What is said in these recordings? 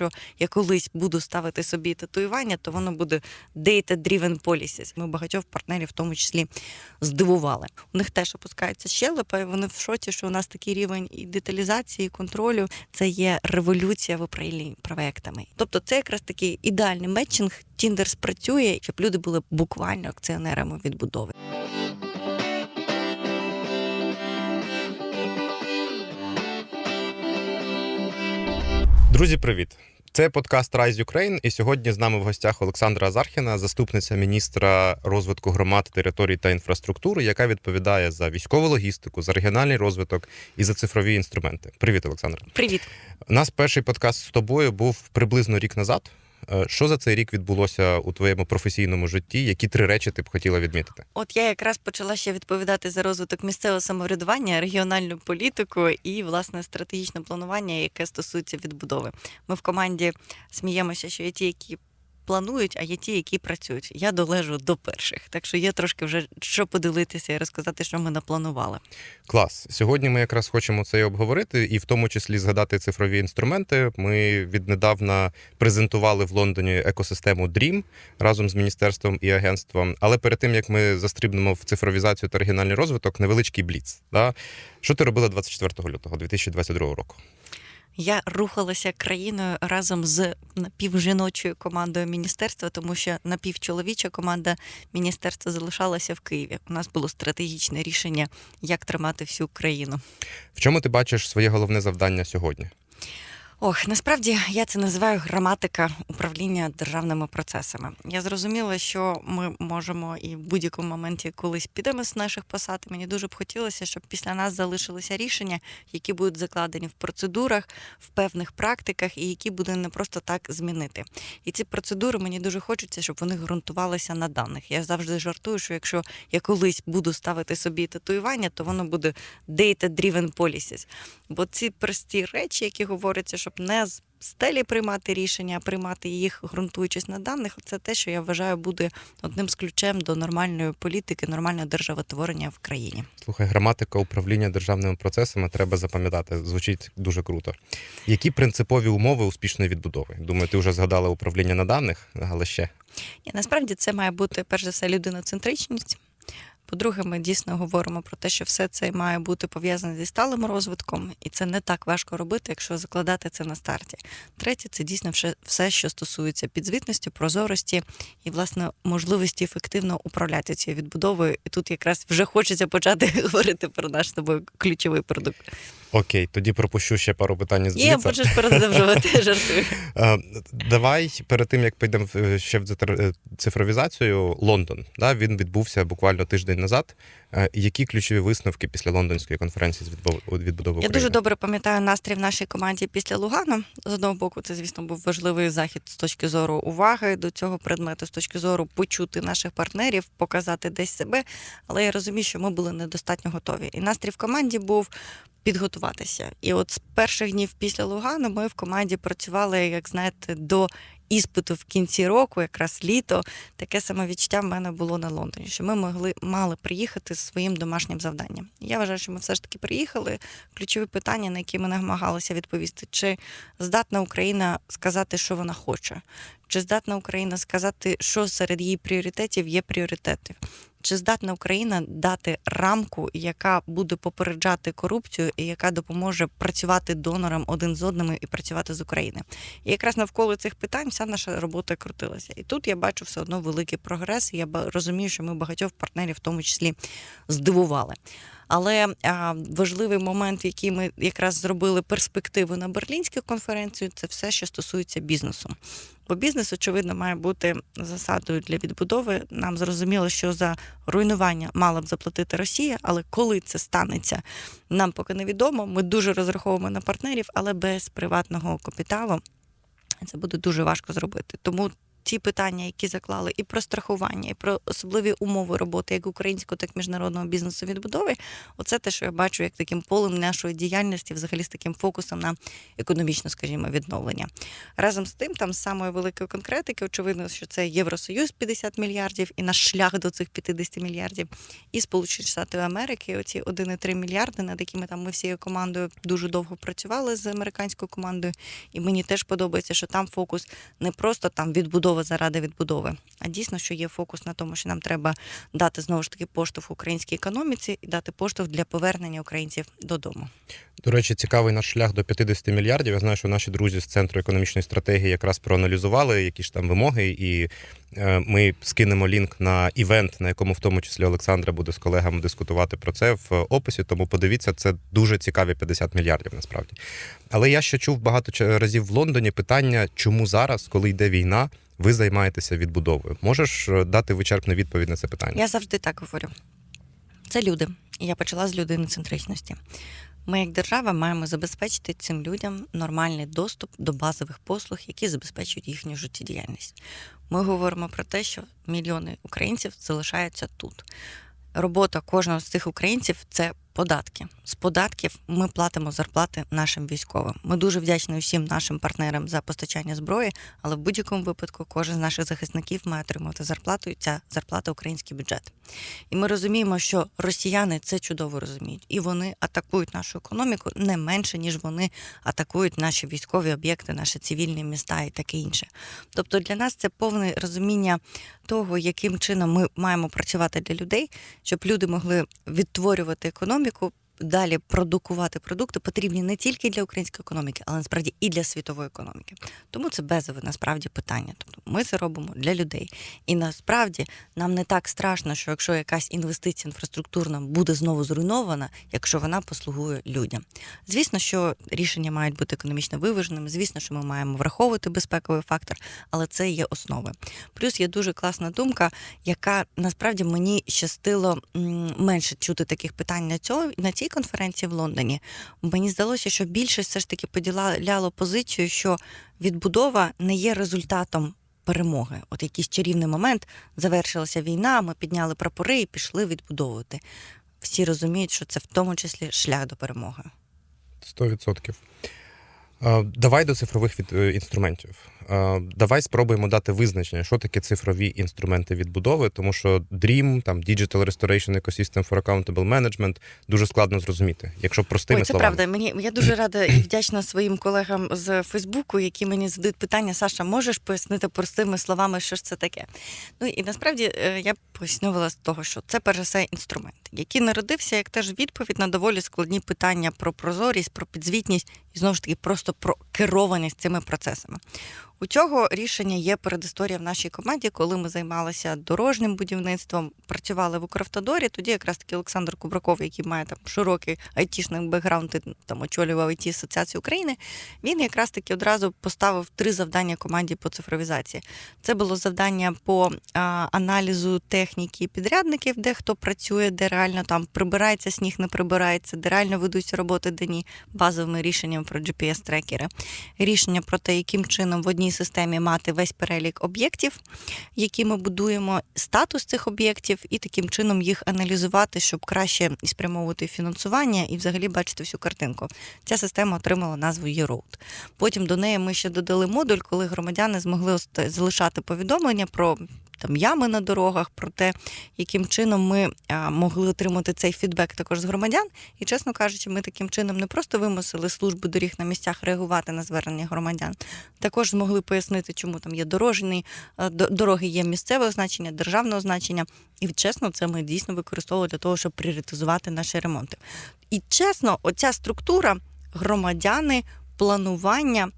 якщо я колись буду ставити собі татуювання, то воно буде data-driven policies. Ми багатьох партнерів, в тому числі, здивували. У них теж опускається щелепа, вони в шоці, що у нас такий рівень і деталізації, і контролю. Це є революція в управлінні проектами. Тобто, це якраз такий ідеальний метчинг. Тіндер спрацює, щоб люди були буквально акціонерами відбудови. Друзі, привіт! Це подкаст Rise Ukraine, і сьогодні з нами в гостях Олександра Азархіна, заступниця міністра розвитку громад, територій та інфраструктури, яка відповідає за військову логістику, за регіональний розвиток і за цифрові інструменти. Привіт, Олександра. Привіт. У нас перший подкаст з тобою був приблизно рік назад. Е, Що за цей рік відбулося у твоєму професійному житті? Які три речі ти б хотіла відмітити? От я якраз почала ще відповідати за розвиток місцевого самоврядування, регіональну політику і власне стратегічне планування, яке стосується відбудови. Ми в команді сміємося, що є ті, які планують, а є ті, які працюють. Я долежу до перших, так що є трошки вже що поділитися і розказати, що ми напланували. Клас. Сьогодні ми якраз хочемо це і обговорити, і в тому числі згадати цифрові інструменти. Ми віднедавна презентували в Лондоні екосистему DREAM разом з міністерством і агентством. Але перед тим як ми застрибнемо в цифровізацію та регіональний розвиток, невеличкий бліц. Да? Що ти робила 24 лютого 2022 року? Я рухалася країною разом з напівжіночою командою міністерства, тому що напівчоловіча команда міністерства залишалася в Києві. У нас було стратегічне рішення, як тримати всю країну. В чому ти бачиш своє головне завдання сьогодні? Ох, насправді я це називаю граматика управління державними процесами. Я зрозуміла, що ми можемо і в будь-якому моменті колись підемо з наших посад. Мені дуже б хотілося, щоб після нас залишилися рішення, які будуть закладені в процедурах, в певних практиках, і які буде не просто так змінити. І ці процедури мені дуже хочеться, щоб вони ґрунтувалися на даних. Я завжди жартую, що якщо я колись буду ставити собі татуювання, то воно буде data-driven policies. Бо ці прості речі, які говоряться, щоб не з стелі приймати рішення, а приймати їх, ґрунтуючись на даних, це те, що я вважаю, буде одним з ключем до нормальної політики, нормального державотворення в країні. Слухай, граматика управління державними процесами треба запам'ятати. Звучить дуже круто. Які принципові умови успішної відбудови? Думаю, ти вже згадала управління на даних, але ще І насправді це має бути перш за все людиноцентричність. По-друге, ми дійсно говоримо про те, що все це має бути пов'язане зі сталим розвитком, і це не так важко робити, якщо закладати це на старті. Третє, це дійсно все- що стосується підзвітності, прозорості і власне можливості ефективно управляти цією відбудовою. І тут якраз вже хочеться почати говорити про наш тобою ключовий продукт. Окей, тоді пропущу ще пару питань з Є, Бліца. можеш продовжувати жартую. Е, Давай перед тим як підемо в- ще в е, цифровізацію, Лондон. Да, він відбувся буквально тиждень назад. Е, Які ключові висновки після лондонської конференції з відбудови відбудови Я дуже добре пам'ятаю настрій в нашій команді після Лугана. З одного боку, це, звісно, був важливий захід з точки зору уваги до цього предмету, з точки зору почути наших партнерів, показати десь себе. Але я розумію, що ми були недостатньо готові. І настрій в команді був підготуватися. І от з перших днів після Лугану ми в команді працювали, як знаєте, до. Іспиту в кінці року, якраз літо, таке саме відчуття в мене було на Лондоні, що ми могли мали приїхати з своїм домашнім завданням. Я вважаю, що ми все ж таки приїхали. Ключові питання, на які ми намагалися відповісти: чи здатна Україна сказати, що вона хоче, чи здатна Україна сказати, що серед її пріоритетів є пріоритети, чи здатна Україна дати рамку, яка буде попереджати корупцію і яка допоможе працювати донорам один з одним і працювати з України. І якраз навколо цих питань вся наша робота крутилася. І тут я бачу все одно великий прогрес. І я розумію, що ми багатьох партнерів, в тому числі, здивували. Але важливий момент, який ми якраз зробили перспективу на Берлінську конференцію, це все, що стосується бізнесу. Бо бізнес, очевидно, має бути засадою для відбудови. Нам зрозуміло, що за руйнування мала б заплатити Росія, але коли це станеться, нам поки невідомо. Ми дуже розраховуємо на партнерів, але без приватного капіталу це буде дуже важко зробити. Тому ті питання, які заклали, і про страхування, і про особливі умови роботи, як українського, так і міжнародного бізнесу відбудови. Оце те, що я бачу як таким полем нашої діяльності, взагалі з таким фокусом на економічне, скажімо, відновлення. Разом з тим, там з самої великої конкретики, очевидно, що це Євросоюз 50 мільярдів і наш шлях до цих 50 мільярдів, і Сполучені Штати Америки, оці 1,3 мільярди, над якими там ми всією командою дуже довго працювали з американською командою. І мені теж подобається, що там фокус не просто там відбудова заради відбудови, а дійсно, що є фокус на тому, що нам треба дати знову ж таки поштовх українській економіці і дати поштовх для повернення українців додому. До речі, цікавий наш шлях до 50 мільярдів. Я знаю, що наші друзі з центру економічної стратегії якраз проаналізували які ж там вимоги, і е, ми скинемо лінк на івент, на якому в тому числі Олександра буде з колегами дискутувати про це в описі. Тому подивіться, це дуже цікаві 50 мільярдів насправді. Але я ще чув багато разів в Лондоні питання, чому зараз, коли йде війна, ви займаєтеся відбудовою. Можеш е, дати вичерпну відповідь на це питання? Я завжди так говорю. Це люди. Я почала з людиноцентричності. Ми, як держава, маємо забезпечити цим людям нормальний доступ до базових послуг, які забезпечують їхню життєдіяльність. Ми говоримо про те, що мільйони українців залишаються тут. Робота кожного з цих українців це податки. З податків ми платимо зарплати нашим військовим. Ми дуже вдячні усім нашим партнерам за постачання зброї, але в будь-якому випадку кожен з наших захисників має отримувати зарплату, і ця зарплата український бюджет. І ми розуміємо, що росіяни це чудово розуміють, і вони атакують нашу економіку не менше, ніж вони атакують наші військові об'єкти, наші цивільні міста і таке інше. Тобто для нас це повне розуміння того, яким чином ми маємо працювати для людей, щоб люди могли відтворювати економіку. mes. Далі продукувати продукти потрібні не тільки для української економіки, але насправді і для світової економіки. Тому це безове насправді питання. Тобто ми це робимо для людей. І насправді нам не так страшно, що якщо якась інвестиція інфраструктурна буде знову зруйнована, якщо вона послугує людям. Звісно, що рішення мають бути економічно виваженими. Звісно, що ми маємо враховувати безпековий фактор, але це є основи. Плюс є дуже класна думка, яка насправді мені щастило менше чути таких питань на цьому на цій конференції в Лондоні. Мені здалося, що більшість все ж таки поділяло позицію, що відбудова не є результатом. Перемоги, от якийсь чарівний момент завершилася війна. Ми підняли прапори і пішли відбудовувати. Всі розуміють, що це в тому числі шлях до перемоги. 100%. Е, Давай до цифрових е, інструментів. Е, Давай спробуємо дати визначення, що таке цифрові інструменти відбудови, тому що DREAM, там Digital Restoration Ecosystem for Accountable Management дуже складно зрозуміти, якщо простими Ой, це словами. правда. Мені я дуже рада і вдячна своїм колегам з Фейсбуку, які мені задають питання: Саша, можеш пояснити простими словами, що ж це таке? Ну і насправді е, я пояснювала з того, що це перш за все інструмент, який народився як теж відповідь на доволі складні питання про прозорість, про підзвітність і знову ж таки просто про керованість цими процесами. У цього рішення є передісторія в нашій команді, коли ми займалися дорожнім будівництвом, працювали в Укравтодорі. Тоді якраз таки Олександр Кубраков, який має там широкий айтішний бекграунд, там очолював IT Асоціацію України. Він якраз таки одразу поставив три завдання команді по цифровізації. Це було завдання по а, аналізу техніки підрядників, де хто працює, де реально там прибирається сніг, не прибирається, де реально ведуться роботи, де ні, базовими рішенням про GPS-трекери. Рішення про те, яким чином в одній системі мати весь перелік об'єктів, які ми будуємо, статус цих об'єктів, і таким чином їх аналізувати, щоб краще спрямовувати фінансування і взагалі бачити всю картинку. Ця система отримала назву e-Road. Потім до неї ми ще додали модуль, коли громадяни змогли залишати повідомлення про. Там ями на дорогах, про те, яким чином ми могли отримати цей фідбек також з громадян. І, чесно кажучи, ми таким чином не просто вимусили службу доріг на місцях реагувати на звернення громадян, також змогли пояснити, чому там є дорожні дороги, є місцевого значення, державного значення. І чесно, це ми дійсно використовували для того, щоб пріоритизувати наші ремонти. І чесно, оця структура громадяни, планування.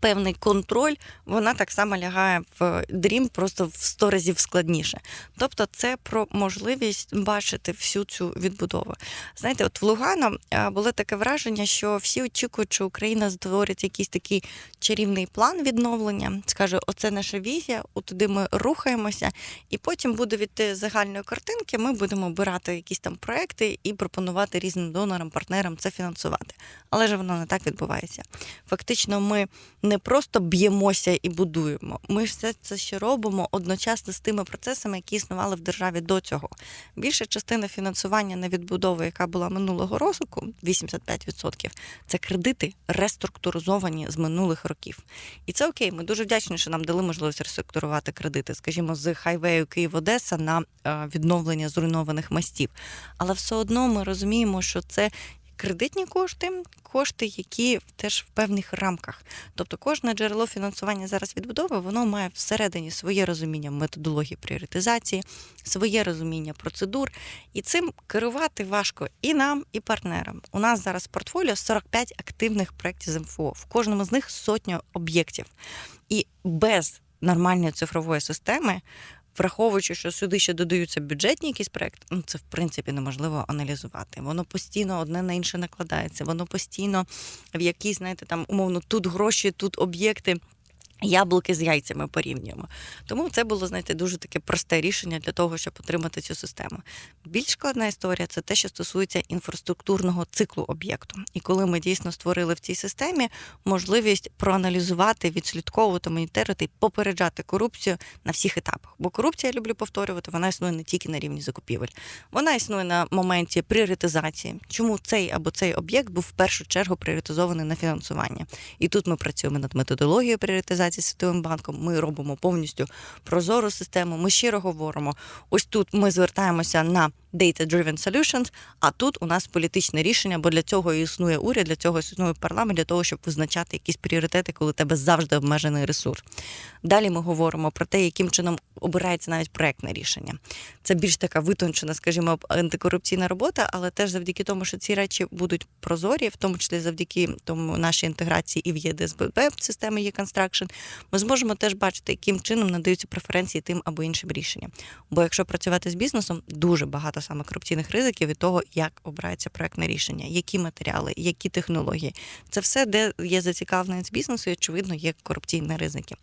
Певний контроль, вона так само лягає в Dream просто в 100 разів складніше. Тобто, це про можливість бачити всю цю відбудову. Знаєте, от в Лугано е, було таке враження, що всі очікують, що Україна створить якийсь такий чарівний план відновлення, скаже, оце наша візія, туди ми рухаємося, і потім буде від загальної картинки. Ми будемо обирати якісь там проекти і пропонувати різним донорам, партнерам це фінансувати. Але ж воно не так відбувається. Фактично, ми не просто б'ємося і будуємо. Ми все це ще робимо одночасно з тими процесами, які існували в державі до цього. Більша частина фінансування на відбудову, яка була минулого року, 85%, це кредити реструктуризовані з минулих років. І це окей. Ми дуже вдячні, що нам дали можливість реструктурувати кредити, скажімо, з хайвею Київ-Одеса на е, відновлення зруйнованих мостів. Але все одно ми розуміємо, що це кредитні кошти, кошти, які теж в певних рамках. Тобто кожне джерело фінансування зараз відбудови, воно має всередині своє розуміння методології пріоритизації, своє розуміння процедур. І цим керувати важко і нам, і партнерам. У нас зараз портфоліо 45 активних проєктів з МФО. В кожному з них сотня об'єктів. І без нормальної цифрової системи враховуючи, що сюди ще додаються бюджетні якісь проекти, ну це в принципі неможливо аналізувати. Воно постійно одне на інше накладається, воно постійно в якісь, знаєте, там умовно тут гроші, тут об'єкти. Яблуки з яйцями порівнюємо. Тому це було, знаєте, дуже таке просте рішення для того, щоб отримати цю систему. Більш складна історія це те, що стосується інфраструктурного циклу об'єкту. І коли ми дійсно створили в цій системі можливість проаналізувати, відслідковувати, моніторити і попереджати корупцію на всіх етапах. Бо корупція, я люблю повторювати, вона існує не тільки на рівні закупівель, вона існує на моменті пріоритизації. Чому цей або цей об'єкт був в першу чергу пріоритизований на фінансування? І тут ми працюємо над методологією пріоритизації Світовим банком. Ми робимо повністю прозору систему. Ми щиро говоримо. Ось тут ми звертаємося на data-driven solutions, а тут у нас політичне рішення, бо для цього існує уряд, для цього існує парламент, для того, щоб визначати якісь пріоритети, коли тебе завжди обмежений ресурс. Далі ми говоримо про те, яким чином обирається навіть проектне рішення. Це більш така витончена, скажімо, антикорупційна робота, але теж завдяки тому, що ці речі будуть прозорі, в тому числі завдяки тому нашій інтеграції і в ЄДСББ в системи e-construction, ми зможемо теж бачити, яким чином надаються преференції тим або іншим рішенням. Бо якщо працювати з бізнесом, дуже багато саме корупційних ризиків від того, як обирається проектне рішення, які матеріали, які технології. Це все, де є зацікавленість бізнесу, і очевидно, є корупційні ризики.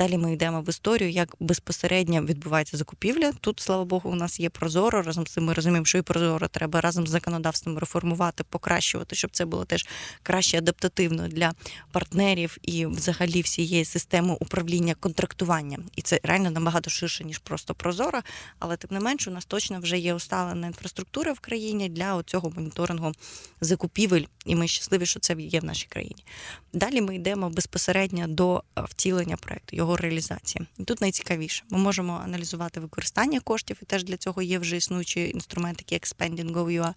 Далі ми йдемо в історію, як безпосередньо відбувається закупівля. Тут, слава Богу, у нас є прозоро. Разом з цим ми розуміємо, що і прозоро треба разом з законодавством реформувати, покращувати, щоб це було теж краще адаптативно для партнерів і взагалі всієї системи управління контрактування. І це реально набагато ширше ніж просто прозоро. Але тим не менш, у нас точно вже є усталена інфраструктура в країні для цього моніторингу закупівель, і ми щасливі, що це є в нашій країні. Далі ми йдемо безпосередньо до е, втілення проекту, його реалізації. І тут найцікавіше. Ми можемо аналізувати використання коштів, і теж для цього є вже існуючі інструменти, як Spending.gov.ua.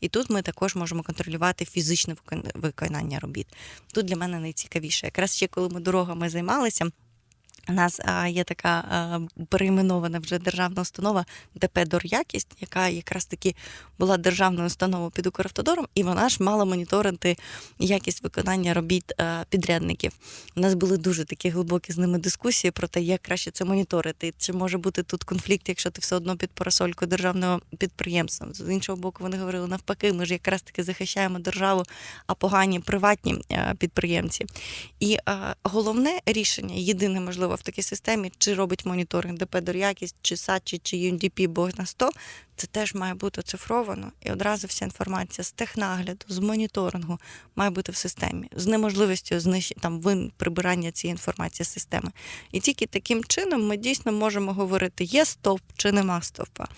І тут ми також можемо контролювати фізичне виконання робіт. Тут для мене найцікавіше. Якраз ще коли ми дорогами займалися. У нас є така перейменована вже державна установа ДП Дор'якість, яка якраз таки була державною установою під Укравтодором, і вона ж мала моніторити якість виконання робіт підрядників. У нас були дуже такі глибокі з ними дискусії про те, як краще це моніторити. Чи може бути тут конфлікт, якщо ти все одно під парасолькою державного підприємства? З іншого боку, вони говорили навпаки, ми ж якраз таки захищаємо державу, а погані приватні підприємці. І головне рішення, єдине можливо в такій системі, чи робить моніторинг ДП Дор'якість, чи САД, чи, UNDP, Бог на 100, це теж має бути оцифровано. І одразу вся інформація з технагляду, з моніторингу має бути в системі, з неможливістю знищення там вин прибирання цієї інформації з системи. І тільки таким чином ми дійсно можемо говорити, є стовп чи нема стовпа.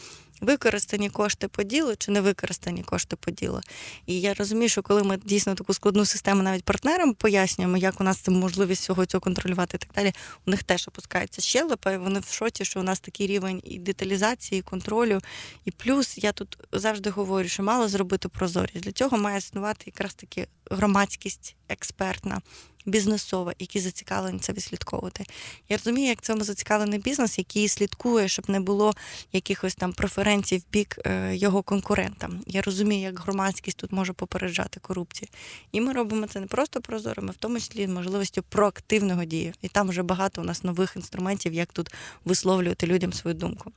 Використані кошти по ділу чи не використані кошти по ділу. І я розумію, що коли ми дійсно таку складну систему навіть партнерам пояснюємо, як у нас це можливість всього цього контролювати і так далі, у них теж опускається щелепа, і вони в шоці, що у нас такий рівень і деталізації, і контролю. І плюс я тут завжди говорю, що мало зробити прозорість. Для цього має існувати якраз таки громадськість експертна. Бізнесова, які зацікавлені це відслідковувати. Я розумію, як цьому зацікавлений бізнес, який слідкує, щоб не було якихось там преференцій в бік е, його конкурентам. Я розумію, як громадськість тут може попереджати корупцію. І ми робимо це не просто прозорими, в тому числі можливістю проактивного дії. І там вже багато у нас нових інструментів, як тут висловлювати людям свою думку.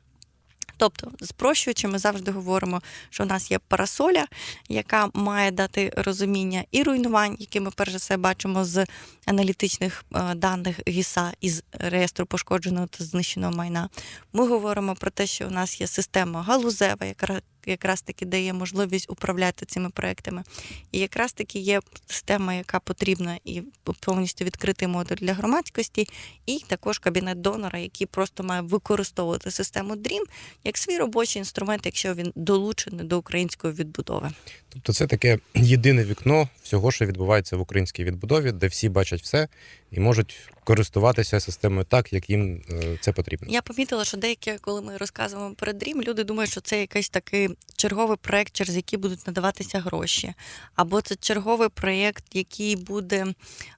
Тобто, спрощуючи, ми завжди говоримо, що у нас є парасоля, яка має дати розуміння і руйнувань, які ми перш за все бачимо з аналітичних е, даних ГІСа із реєстру пошкодженого та знищеного майна. Ми говоримо про те, що у нас є система галузева, яка якраз таки дає можливість управляти цими проектами. І якраз таки є система, яка потрібна, і повністю відкритий модуль для громадськості, і також кабінет донора, який просто має використовувати систему DREAM як свій робочий інструмент, якщо він долучений до української відбудови. Тобто це таке єдине вікно всього, що відбувається в українській відбудові, де всі бачать все і можуть користуватися системою так, як їм е, це потрібно. Я помітила, що деякі, коли ми розказуємо про Dream, люди думають, що це якийсь такий черговий проект, через який будуть надаватися гроші, або це черговий проєкт, який буде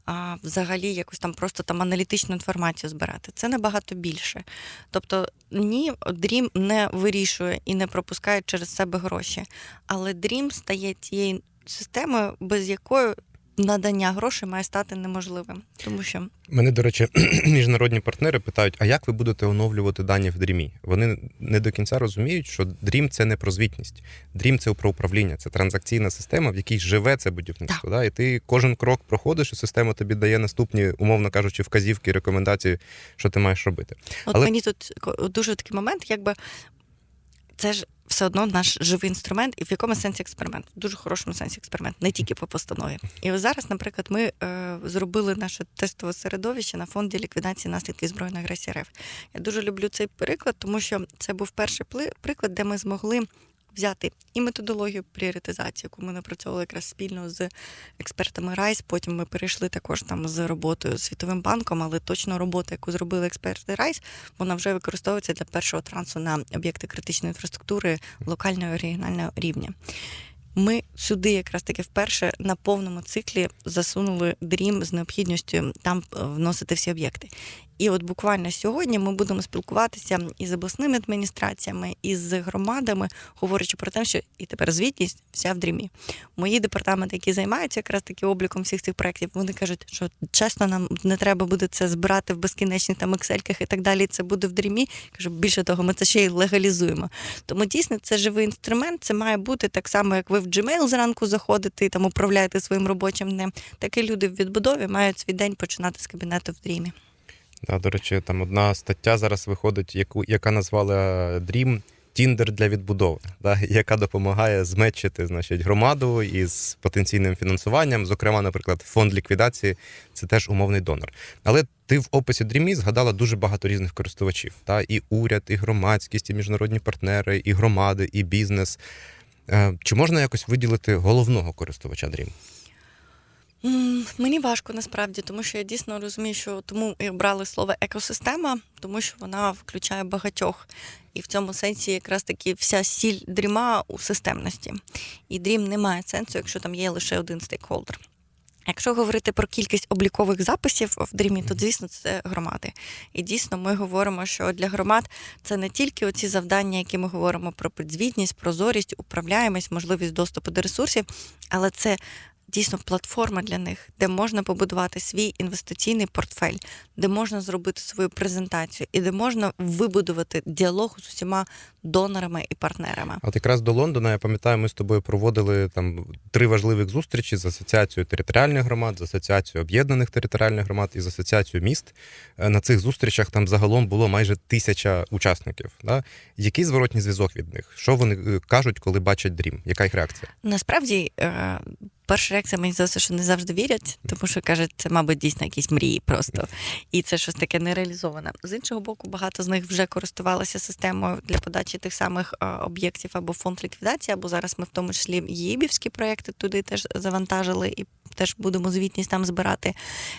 а, взагалі якусь там просто там аналітичну інформацію збирати. Це набагато більше. Тобто, ні, Dream не вирішує і не пропускає через себе гроші, але Dream стає тією системою, без якої надання грошей має стати неможливим, тому що Мене, до речі, міжнародні партнери питають: а як ви будете оновлювати дані в дрімі? Вони не до кінця розуміють, що дрім це не про звітність. Дрім це про управління, це транзакційна система, в якій живе це будівництво. Да? І ти кожен крок проходиш, і система тобі дає наступні, умовно кажучи, вказівки, рекомендації, що ти маєш робити. От Але- мені тут дуже такий момент, якби це ж все одно наш живий інструмент, і в якому сенсі експеримент? В дуже хорошому сенсі експеримент, не тільки по постанові. І ось зараз, наприклад, ми е, зробили наше тестове середовище на фонді ліквідації наслідків збройної агресії РФ. Я дуже люблю цей приклад, тому що це був перший пли- приклад, де ми змогли. Взяти і методологію пріоритизації, яку ми напрацьовували якраз спільно з експертами РАЙС. Потім ми перейшли також там з роботою з Світовим банком, але точно робота, яку зробили експерти РАЙС, вона вже використовується для першого трансу на об'єкти критичної інфраструктури локального і регіонального рівня. Ми сюди якраз таки вперше на повному циклі засунули дрім з необхідністю там е, вносити всі об'єкти. І от буквально сьогодні ми будемо спілкуватися із обласними адміністраціями, і з громадами, говорячи про те, що і тепер звітність вся в дрімі. Мої департаменти, які займаються якраз таки обліком всіх цих проєктів, вони кажуть, що чесно, нам не треба буде це збирати в безкінечних там ексельках і так далі. Це буде в дрімі. Кажу, більше того, ми це ще й легалізуємо. Тому дійсно це живий інструмент. Це має бути так само, як ви в Gmail зранку заходите і там управляєте своїм робочим днем. Так і люди в відбудові мають свій день починати з кабінету в дрімі. Да, до речі, там одна стаття зараз виходить, яку, яка назвала Dream Тіндер для відбудови, да, яка допомагає змечити значить, громаду із потенційним фінансуванням. Зокрема, наприклад, фонд ліквідації це теж умовний донор. Але ти в описі Dream згадала дуже багато різних користувачів. Та, і уряд, і громадськість, і міжнародні партнери, і громади, і бізнес. Е, Чи можна якось виділити головного користувача Dream? Мені важко насправді, тому що я дійсно розумію, що тому і обрали слово екосистема, тому що вона включає багатьох. І в цьому сенсі якраз таки вся сіль дріма у системності. І дрім не має сенсу, якщо там є лише один стейкхолдер. Якщо говорити про кількість облікових записів в дрімі, то звісно це громади. І дійсно ми говоримо, що для громад це не тільки оці завдання, які ми говоримо про підзвітність, прозорість, управляємость, можливість доступу до ресурсів, але це дійсно платформа для них, де можна побудувати свій інвестиційний портфель, де можна зробити свою презентацію і де можна вибудувати діалог з усіма донорами і партнерами. От якраз до Лондона, я пам'ятаю, ми з тобою проводили там три важливих зустрічі з асоціацією територіальних громад, з асоціацією об'єднаних територіальних громад і з асоціацією міст. Е, На цих зустрічах там загалом було майже тисяча учасників. Да? Який зворотній зв'язок від них? Що вони е, кажуть, коли бачать дрім? Яка їх реакція? Насправді, е, перша реакція мені здається, що не завжди вірять, тому що кажуть, це, мабуть, дійсно якісь мрії просто. І це щось таке нереалізоване. З іншого боку, багато з них вже користувалися системою для подачі тих самих е, об'єктів або фонд ліквідації, або зараз ми в тому числі ЄБівські проекти туди теж завантажили і теж будемо звітність там збирати.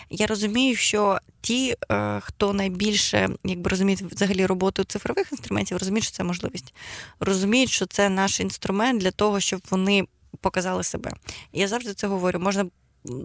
Я розумію, що ті, е, хто найбільше якби розуміють взагалі роботу цифрових інструментів, розуміють, що це можливість. Розуміють, що це наш інструмент для того, щоб вони показали себе. Я завжди це говорю. Можна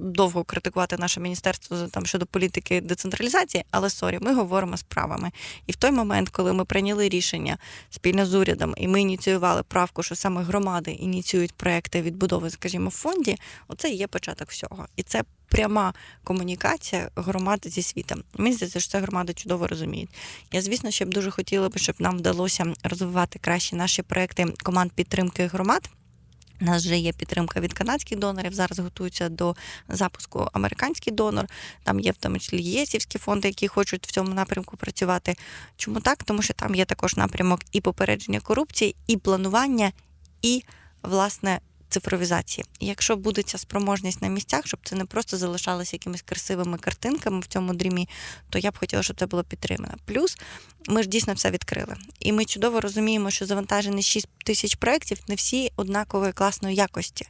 довго критикувати наше міністерство за- там щодо політики децентралізації, але сорі, ми говоримо справами. І в той момент, коли ми прийняли рішення спільно з урядом, і ми ініціювали правку, що саме громади ініціюють проекти відбудови, скажімо, в фонді, оце є початок всього. І це пряма комунікація громади зі світом. Мені здається, що це громади чудово розуміють. Я, звісно, ще б дуже хотіла б, щоб нам вдалося розвивати краще наші проекти команд підтримки громад. У нас вже є підтримка від канадських донорів. Зараз готуються до запуску американський донор. Там є в тому числі єсівські фонди, які хочуть в цьому напрямку працювати. Чому так? Тому що там є також напрямок і попередження корупції, і планування, і власне. Цифровізації. І якщо буде ця спроможність на місцях, щоб це не просто залишалося якимись красивими картинками в цьому дрімі, то я б хотіла, щоб це було підтримано. Плюс ми ж дійсно все відкрили. І ми чудово розуміємо, що завантажені 6 тисяч проєктів не всі однакової класної якості.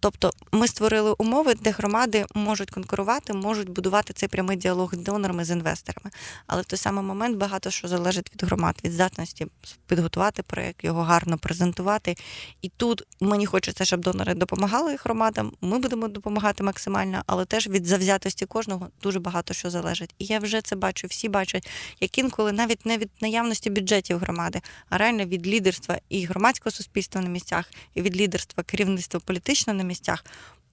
Тобто ми створили умови, де громади можуть конкурувати, можуть будувати цей прямий діалог з донорами, з інвесторами. Але в той самий момент багато що залежить від громад, від здатності підготувати проєкт, його гарно презентувати. І тут мені хочеться, щоб донори допомагали громадам. Ми будемо допомагати максимально, але теж від завзятості кожного дуже багато що залежить. І я вже це бачу, всі бачать, як інколи навіть не від наявності бюджетів громади, а реально від лідерства і громадського суспільства на місцях, і від лідерства керівництва політичного на місцях.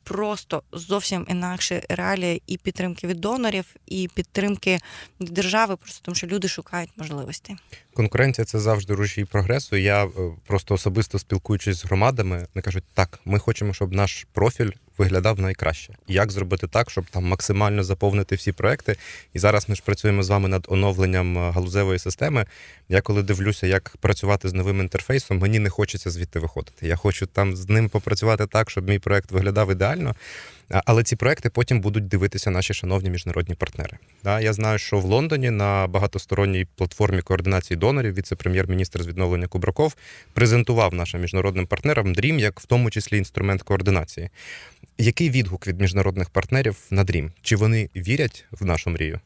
Просто зовсім інакше реалії і підтримки від донорів, і підтримки від держави, просто тому що люди шукають можливості. Конкуренція це завжди рушій прогресу. Я е, просто особисто спілкуючись з громадами, вони кажуть, так, ми хочемо, щоб наш профіль виглядав найкраще. Як зробити так, щоб там максимально заповнити всі проекти? І зараз ми ж працюємо з вами над оновленням е, галузевої системи. Я коли дивлюся, як працювати з новим інтерфейсом, мені не хочеться звідти виходити. Я хочу там з ним попрацювати так, щоб мій проект виглядав ідеально. Але ці проекти потім будуть дивитися наші шановні міжнародні партнери. Я знаю, що в Лондоні на багатосторонній платформі координації донорів віце-прем'єр-міністр з відновлення Кубраков презентував нашим міжнародним партнерам DREAM як в тому числі інструмент координації. Який відгук від міжнародних партнерів на DREAM? Чи вони вірять в нашу мрію?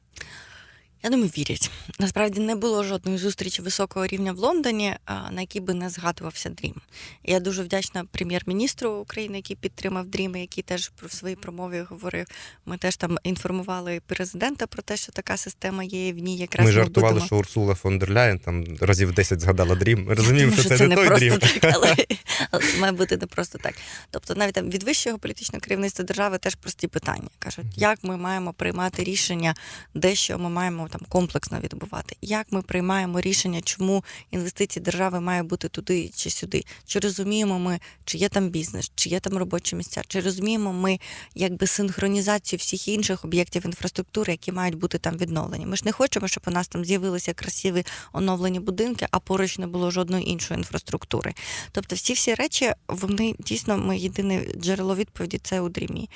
Я думаю, вірять. Насправді не було жодної зустрічі високого рівня в Лондоні, на якій би не згадувався Дрім. Я дуже вдячна прем'єр-міністру України, який підтримав Дрім, який теж про в своїй промові говорив. Ми теж там інформували президента про те, що така система є. і В ній якраз Ми жартували, будемо... що Урсула фон дер Ляєн там разів 10 згадала. Ми розуміємо, що це, не той просто DREAM. так, але, але це має бути не просто так. Тобто, навіть там від вищого політичного керівництва держави теж прості питання. Кажуть, як ми маємо приймати рішення, де що ми маємо там комплексно відбувати, як ми приймаємо рішення, чому інвестиції держави має бути туди чи сюди, чи розуміємо ми, чи є там бізнес, чи є там робочі місця, чи розуміємо ми якби синхронізацію всіх інших об'єктів інфраструктури, які мають бути там відновлені. Ми ж не хочемо, щоб у нас там з'явилися красиві оновлені будинки, а поруч не було жодної іншої інфраструктури. Тобто, всі всі речі, вони дійсно ми єдине джерело відповіді це у дрімі.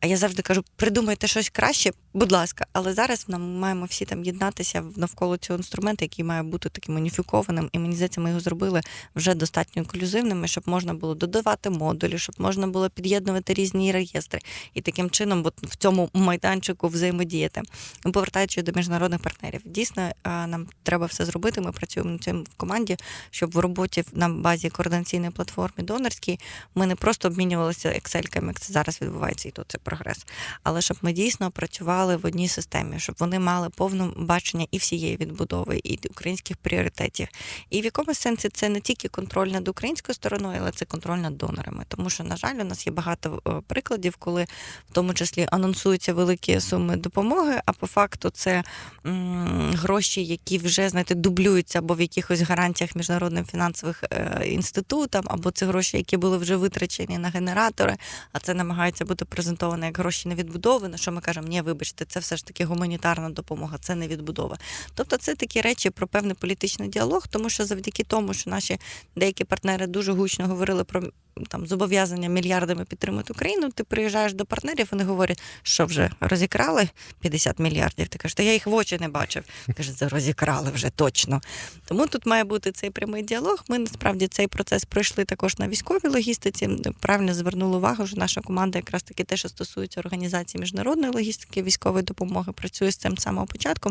А я завжди кажу: придумайте щось краще, будь ласка, але зараз нам маємо всі там єднатися навколо цього інструменту, який має бути таким уніфікованим. І мені здається, ми його зробили вже достатньо інклюзивними, щоб можна було додавати модулі, щоб можна було під'єднувати різні реєстри і таким чином, от в цьому майданчику взаємодіяти. І повертаючись до міжнародних партнерів, дійсно нам треба все зробити. Ми працюємо цим в команді, щоб в роботі на базі координаційної платформи донорській ми не просто обмінювалися ексельками, як це зараз відбувається, і то це прогрес. Але щоб ми дійсно працювали в одній системі, щоб вони мали повне бачення і всієї відбудови, і українських пріоритетів. І в якомусь сенсі це не тільки контроль над українською стороною, але це контроль над донорами. Тому що, на жаль, у нас є багато е, прикладів, коли в тому числі анонсуються великі суми допомоги, а по факту це м, гроші, які вже знаєте, дублюються або в якихось гарантіях міжнародним фінансових е, інститутам, або це гроші, які були вже витрачені на генератори, а це намагається бути презентовано як гроші на відбудову. На що ми кажемо, ні, вибачте, це все ж таки гуманітарна допомога, це не відбудова. Тобто, це такі речі про певний політичний діалог, тому що завдяки тому, що наші деякі партнери дуже гучно говорили про там зобов'язання мільярдами підтримати Україну. Ти приїжджаєш до партнерів, вони говорять, що вже розікрали 50 мільярдів. Ти кажеш, та я їх в очі не бачив. Каже, це розікрали вже точно. Тому тут має бути цей прямий діалог. Ми насправді цей процес пройшли також на військовій логістиці. Правильно звернули увагу, що наша команда якраз таки те, що стосується організації міжнародної логістики, військової допомоги, працює з цим самого початку.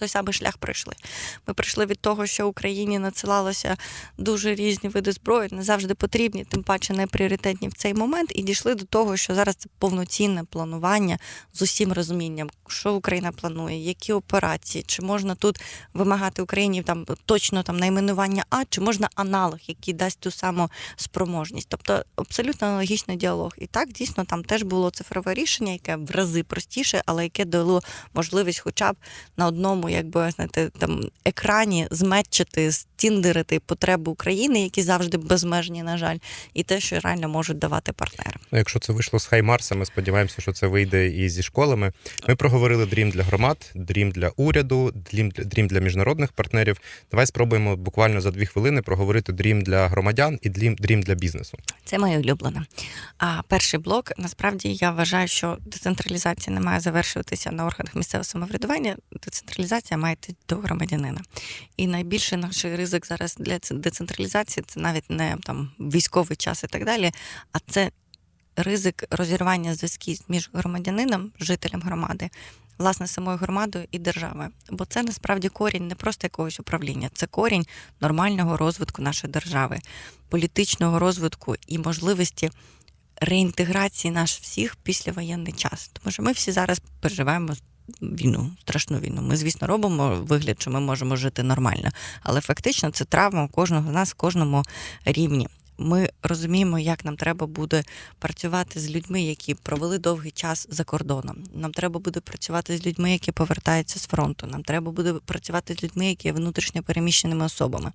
Той самий шлях пройшли. Ми прийшли від того, що Україні надсилалося дуже різні види зброї, не завжди потрібні, тим паче не пріоритетні в цей момент, і дійшли до того, що зараз це повноцінне планування з усім розумінням, що Україна планує, які операції, чи можна тут вимагати Україні там точно там найменування А, чи можна аналог, який дасть ту саму спроможність. Тобто абсолютно аналогічний діалог. І так дійсно там теж було цифрове рішення, яке в рази простіше, але яке дало можливість, хоча б на одному, якби знаєте, там екрані зметчити з розтіндерити потреби України, які завжди безмежні, на жаль, і те, що реально можуть давати партнери. Ну, якщо це вийшло з Хаймарса, ми сподіваємося, що це вийде і зі школами. Ми проговорили дрім для громад, дрім для уряду, дрім для дрім для міжнародних партнерів. Давай спробуємо буквально за дві хвилини проговорити дрім для громадян і дрім, дрім для бізнесу. Це моє улюблене. А перший блок насправді я вважаю, що децентралізація не має завершуватися на органах місцевого самоврядування. Децентралізація має йти до громадянина. І найбільший наш ризик зараз для децентралізації це навіть не там військовий час і так далі, а це ризик розірвання зв'язків між громадянином, жителем громади. Власне, самою громадою і державою, бо це насправді корінь не просто якогось управління, це корінь нормального розвитку нашої держави, політичного розвитку і можливості реінтеграції наш всіх післявоєнний час. Тому що ми всі зараз переживаємо війну, страшну війну. Ми, звісно, робимо вигляд, що ми можемо жити нормально, але фактично це травма кожного з нас в кожному рівні. Ми розуміємо, як нам треба буде працювати з людьми, які провели довгий час за кордоном. Нам треба буде працювати з людьми, які повертаються з фронту. Нам треба буде працювати з людьми, які є внутрішньо переміщеними особами.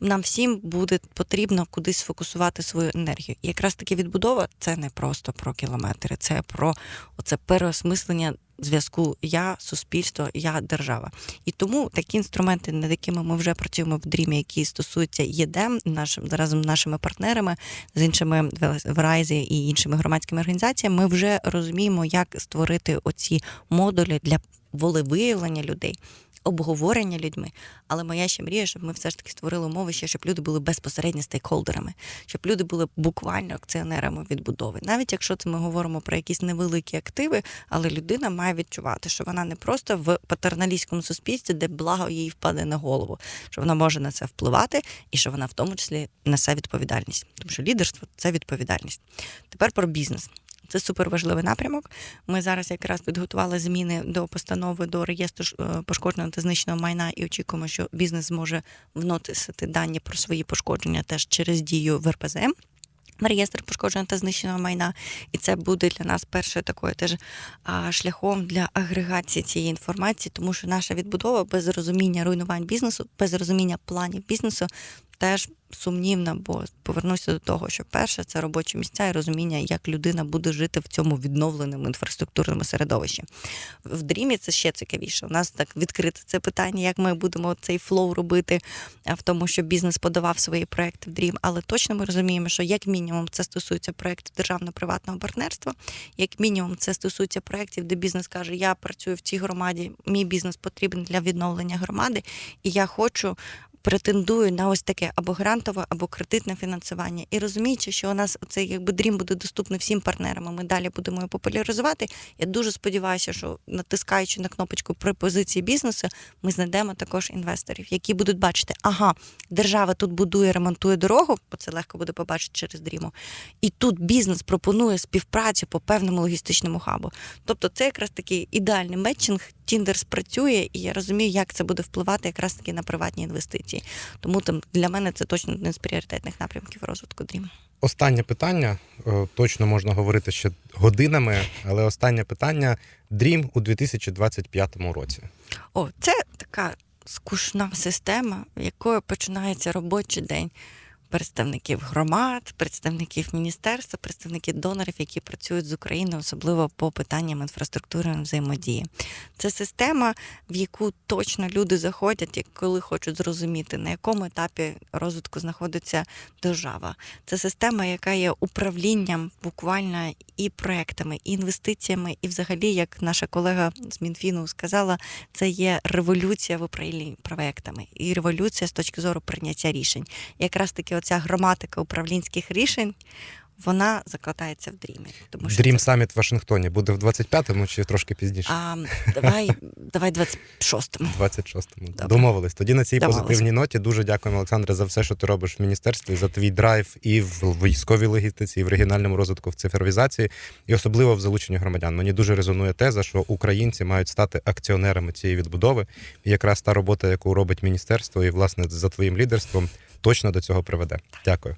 Нам всім буде потрібно кудись сфокусувати свою енергію. І якраз таки відбудова це не просто про кілометри, це про оце переосмислення зв'язку я, суспільство, я держава. І тому такі інструменти, над якими ми вже працюємо в дрімі, які стосуються ЄДЕМ, нашим разом з нашими партнерами, з іншими Verizon і іншими громадськими організаціями, ми вже розуміємо, як створити оці модулі для волевиявлення людей. Обговорення людьми, але моя ще мрія, щоб ми все ж таки створили умови ще, щоб люди були безпосередньо стейкхолдерами, щоб люди були буквально акціонерами відбудови. Навіть якщо це ми говоримо про якісь невеликі активи, але людина має відчувати, що вона не просто в патерналістському суспільстві, де благо їй впаде на голову, що вона може на це впливати, і що вона в тому числі несе відповідальність, тому що лідерство це відповідальність. Тепер про бізнес. Це суперважливий напрямок. Ми зараз якраз підготували зміни до постанови до реєстру е, пошкодженого та знищеного майна і очікуємо, що бізнес зможе вносити дані про свої пошкодження теж через дію в в Реєстр пошкодженого та знищеного майна, і це буде для нас першою такою теж шляхом для агрегації цієї інформації, тому що наша відбудова без розуміння руйнувань бізнесу, без розуміння планів бізнесу теж сумнівна, бо повернуся до того, що перше це робочі місця і розуміння, як людина буде жити в цьому відновленому інфраструктурному середовищі. В дрімі це ще цікавіше. У нас так відкрите це питання, як ми будемо цей флоу робити в тому, що бізнес подавав свої проекти в дрім. Але точно ми розуміємо, що як мінімум це стосується проєктів державно-приватного партнерства, як мінімум це стосується проєктів, де бізнес каже: Я працюю в цій громаді, мій бізнес потрібен для відновлення громади, і я хочу претендую на ось таке або грантове, або кредитне фінансування. І розуміючи, що у нас цей якби дрім буде доступний всім партнерам, ми далі будемо його популяризувати. Я дуже сподіваюся, що натискаючи на кнопочку при позиції бізнесу, ми знайдемо також інвесторів, які будуть бачити, ага, держава тут будує, ремонтує дорогу, бо це легко буде побачити через дріму. І тут бізнес пропонує співпрацю по певному логістичному хабу. Тобто, це якраз такий ідеальний метчинг. Тіндер спрацює, і я розумію, як це буде впливати якраз таки на приватні інвестиції. Тому там для мене це точно один з пріоритетних напрямків розвитку Дрім. Останнє питання Е, точно можна говорити ще годинами, але останнє питання: дрім у 2025 році. О, це така скучна система, в якої починається робочий день представників громад, представників міністерства, представників донорів, які працюють з Україною, особливо по питанням інфраструктурної взаємодії. Це система, в яку точно люди заходять, коли хочуть зрозуміти, на якому етапі розвитку знаходиться держава. Це система, яка є управлінням буквально і проектами, і інвестиціями, і взагалі, як наша колега з Мінфіну сказала, це є революція в управлінні проектами і революція з точки зору прийняття рішень. Якраз таки оця граматика управлінських рішень. Вона закладається в дрімі. Тому що Дрім це- саміт в Вашингтоні буде в 25-му чи трошки пізніше? а, давай, давай 26-му. 26-му. Добре. Домовились. Тоді на цій Домовились. позитивній ноті дуже дякуємо, Олександре, за все, що ти робиш в міністерстві, за твій драйв і в військовій логістиці, і в регіональному розвитку в цифровізації, і особливо в залученні громадян. Мені дуже резонує теза, що українці мають стати акціонерами цієї відбудови. І якраз та робота, яку робить міністерство, і власне за твоїм лідерством, точно до цього приведе. Дякую.